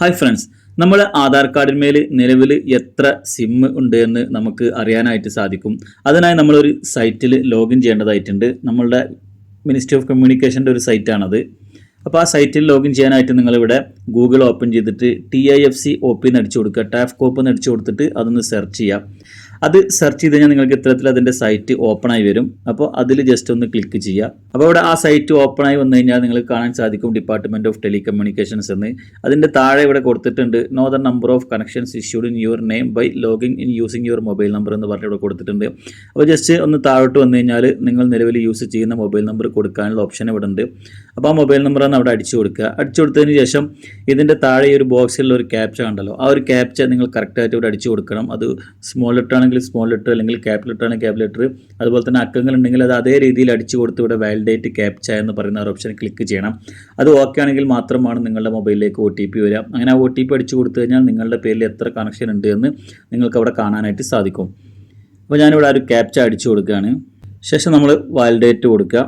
Hi friends നമ്മൾ ആധാർ കാർഡിന്മേൽ നിലവിൽ എത്ര സിം ഉണ്ട് എന്ന് നമുക്ക് അറിയാനായിട്ട് സാധിക്കും. അതിനായി നമ്മളൊരു സൈറ്റിൽ ലോഗിൻ ചെയ്യേണ്ടതായിട്ടുണ്ട്. നമ്മളുടെ മിനിസ്ട്രി ഓഫ് കമ്മ്യൂണിക്കേഷന്റെ ഒരു സൈറ്റാണത്. അപ്പോൾ ആ സൈറ്റിൽ ലോഗിൻ ചെയ്യാനായിട്ട് നിങ്ങളിവിടെ ഗൂഗിൾ ഓപ്പൺ ചെയ്തിട്ട് T I F C O P എന്ന് അടിച്ചു കൊടുക്കുക. ടാഫ് കോപ്പ് എന്ന് അടിച്ചു കൊടുത്തിട്ട് അതൊന്ന് സെർച്ച് ചെയ്യുക അത് സെർച്ച് ചെയ്ത് കഴിഞ്ഞാൽ നിങ്ങൾക്ക് ഇത്തരത്തിൽ അതിന്റെ സൈറ്റ് ഓപ്പൺ ആയി വരും. അപ്പോൾ അതിൽ ജസ്റ്റ് ഒന്ന് ക്ലിക്ക് ചെയ്യുക. അപ്പോൾ അവിടെ ആ സൈറ്റ് ഓപ്പൺ ആയി വന്നു കഴിഞ്ഞാൽ നിങ്ങൾ കാണാൻ സാധിക്കും ഡിപ്പാർട്ട്മെന്റ് ഓഫ് ടെലികമ്മ്യൂണിക്കേഷൻസ് എന്ന്. അതിന്റെ താഴെ ഇവിടെ കൊടുത്തിട്ടുണ്ട് know the number of connections issued in your name by logging in using your mobile number എന്ന് പറഞ്ഞ് ഇവിടെ കൊടുത്തിട്ടുണ്ട്. അപ്പോൾ ജസ്റ്റ് ഒന്ന് താഴോട്ട് വന്നു കഴിഞ്ഞാൽ നിങ്ങൾ നിലവിൽ യൂസ് ചെയ്യുന്ന മൊബൈൽ നമ്പർ കൊടുക്കാനുള്ള ഓപ്ഷൻ ഇവിടെ ഉണ്ട്. അപ്പോൾ ആ മൊബൈൽ നമ്പറാണ് അവിടെ അടിച്ചു കൊടുക്കുക. അടിച്ചു കൊടുത്തതിന് ശേഷം ഇതിന്റെ താഴെ ഒരു ബോക്സിലുള്ള ഒരു ക്യാപ്ച ഉണ്ടല്ലോ ആ ഒരു ക്യാപ്ച നിങ്ങൾ കറക്റ്റായിട്ട് ഇവിടെ അടിച്ചു കൊടുക്കണം. അത് സ്മോൾ ലെറ്റർ ആണെങ്കിൽ സ്മോൾ ലെറ്റർ അല്ലെങ്കിൽ ക്യാപ് ലെറ്റർ ആണെങ്കിൽ ക്യാപ് ലെറ്റർ അതുപോലെ തന്നെ അക്കങ്ങൾ ഉണ്ടെങ്കിൽ അത് അതേ രീതിയിൽ അടിച്ചു കൊടുത്ത് ഇവിടെ വാലിഡേറ്റ് ക്യാപ്ച എന്ന് പറയുന്ന ഒരു ഓപ്ഷൻ ക്ലിക്ക് ചെയ്യണം. അത് ഓക്കെ ആണെങ്കിൽ മാത്രമാണ് നിങ്ങളുടെ മൊബൈലിലേക്ക് ഒ ടി പി വരിക. അങ്ങനെ ആ ഒ ടി പി അടിച്ചു കൊടുത്തു കഴിഞ്ഞാൽ നിങ്ങളുടെ പേരിൽ എത്ര കണക്ഷൻ ഉണ്ട് എന്ന് നിങ്ങൾക്ക് അവിടെ കാണാനായിട്ട് സാധിക്കും. അപ്പോൾ ഞാനിവിടെ ആ ഒരു ക്യാപ്ച അടിച്ചു കൊടുക്കുകയാണ്. ശേഷം നമ്മൾ വാലിഡേറ്റ് കൊടുക്കുക.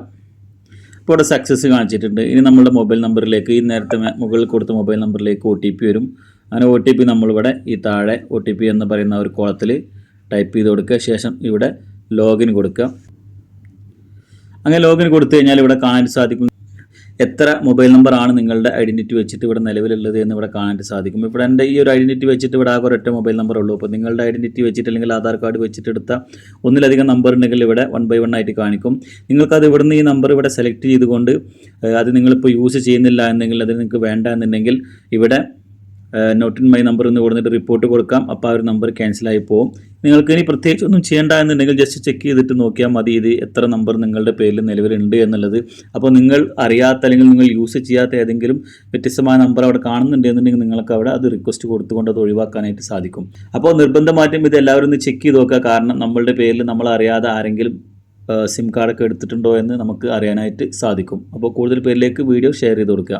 ഇപ്പോൾ ഇവിടെ സക്സസ് കാണിച്ചിട്ടുണ്ട്. ഇനി നമ്മളുടെ മൊബൈൽ നമ്പറിലേക്ക് ഈ നേരത്തെ മുകളിൽ കൊടുത്ത മൊബൈൽ നമ്പറിലേക്ക് ഒ വരും. അങ്ങനെ ഒ ടി പി നമ്മളിവിടെ ഈ താഴെ ഒ ടി പി എന്ന് പറയുന്ന ഒരു കോളത്തിൽ ടൈപ്പ് ചെയ്ത് കൊടുക്കുക. ശേഷം ഇവിടെ ലോഗിൻ കൊടുക്കുക. അങ്ങനെ ലോഗിൻ കൊടുത്തു കഴിഞ്ഞാൽ ഇവിടെ കാണാൻ സാധിക്കും എത്ര മൊബൈൽ നമ്പർ ആണ് നിങ്ങളുടെ ഐഡന്റിറ്റി വെച്ചിട്ട് ഇവിടെ നിലവിലുള്ളത് എന്ന് ഇവിടെ കാണാൻ സാധിക്കും. ഇവിടെ എന്റെ ഈ ഒരു ഐഡന്റിറ്റി വെച്ചിട്ട് ഇവിടെ ആകെ ഒരൊറ്റ മൊബൈൽ നമ്പർ ഉള്ളൂ. അപ്പോൾ നിങ്ങളുടെ ഐഡന്റിറ്റി വെച്ചിട്ട് അല്ലെങ്കിൽ ആധാർ കാർഡ് വെച്ചിട്ട് എടുത്ത ഒന്നിലധികം നമ്പർ ഉണ്ടെങ്കിൽ ഇവിടെ വൺ ബൈ വൺ ആയിട്ട് കാണിക്കും. നിങ്ങൾക്കത് ഇവിടുന്ന് ഈ നമ്പർ ഇവിടെ സെലക്ട് ചെയ്തുകൊണ്ട് അത് നിങ്ങളിപ്പോൾ യൂസ് ചെയ്യുന്നില്ല എന്നെങ്കിൽ അത് നിങ്ങൾക്ക് വേണ്ട എന്നുണ്ടെങ്കിൽ ഇവിടെ നോട്ട് ഇൻ മൈ നമ്പർ എന്ന് കൊടുത്തിട്ട് റിപ്പോർട്ട് കൊടുക്കാം. അപ്പോൾ ആ ഒരു നമ്പർ ക്യാൻസലായി പോകും നിങ്ങൾക്ക് ഇനി പ്രത്യേകിച്ച് ഒന്നും ചെയ്യേണ്ട എന്നുണ്ടെങ്കിൽ ജസ്റ്റ് ചെക്ക് ചെയ്തിട്ട് നോക്കിയാൽ മതി. ഇത് എത്ര നമ്പർ നിങ്ങളുടെ പേരിൽ നിലവിലുണ്ട് എന്നുള്ളത്. അപ്പോൾ നിങ്ങൾ അറിയാത്ത അല്ലെങ്കിൽ നിങ്ങൾ യൂസ് ചെയ്യാത്ത ഏതെങ്കിലും വ്യത്യസ്തമായ നമ്പർ അവിടെ കാണുന്നുണ്ട് എന്നുണ്ടെങ്കിൽ നിങ്ങൾക്ക് അവിടെ അത് റിക്വസ്റ്റ് കൊടുത്തുകൊണ്ട് അത് ഒഴിവാക്കാനായിട്ട് സാധിക്കും. അപ്പോൾ നിർബന്ധമായിട്ടും ഇത് എല്ലാവരും ഒന്ന് ചെക്ക് ചെയ്ത് നോക്കുക. കാരണം നമ്മളുടെ പേരിൽ നമ്മൾ അറിയാതെ ആരെങ്കിലും സിം കാർഡൊക്കെ എടുത്തിട്ടുണ്ടോ എന്ന് നമുക്ക് അറിയാനായിട്ട് സാധിക്കും. അപ്പോൾ കൂടുതൽ പേരിലേക്ക് വീഡിയോ ഷെയർ ചെയ്ത് കൊടുക്കുക.